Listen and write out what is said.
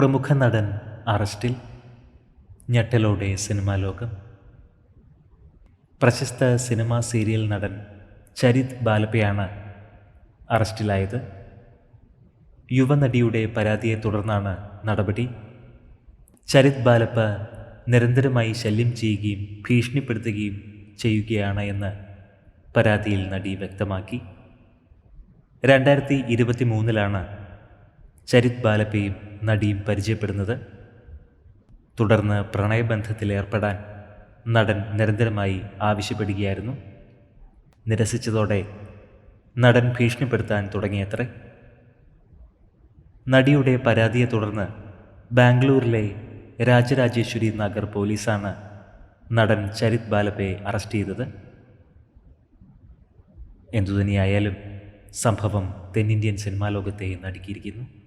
പ്രമുഖ നടൻ അറസ്റ്റിൽ ഞെട്ടലോടെ സിനിമാ ലോകം. പ്രശസ്ത സിനിമാ സീരിയൽ നടൻ ചരിത് ബാലപ്പയാണ് അറസ്റ്റിലായത്. യുവനടിയുടെ പരാതിയെ തുടർന്നാണ് നടപടി. ചരിത് ബാലപ്പ നിരന്തരമായി ശല്യം ചെയ്യുകയും ഭീഷണിപ്പെടുത്തുകയും ചെയ്യുകയാണ് എന്ന് പരാതിയിൽ നടി വ്യക്തമാക്കി. രണ്ടായിരത്തി ഇരുപത്തി മൂന്നിലാണ് ചരിത് ബാലപ്പയും നടിയും പരിചയപ്പെടുന്നത്. തുടർന്ന് പ്രണയബന്ധത്തിൽ ഏർപ്പെടാൻ നടൻ നിരന്തരമായി ആവശ്യപ്പെടുകയായിരുന്നു. നിരസിച്ചതോടെ നടൻ ഭീഷണിപ്പെടുത്താൻ തുടങ്ങിയത്രേ. നടിയുടെ പരാതിയെ തുടർന്ന് ബാംഗ്ലൂരിലെ രാജരാജേശ്വരി നഗർ പോലീസാണ് നടൻ ചരിത് ബാലപ്പയെ അറസ്റ്റ് ചെയ്തത്. എന്തുതന്നെയായാലും സംഭവം തെന്നിന്ത്യൻ സിനിമാ ലോകത്തെ നടുക്കിയിരിക്കുന്നു.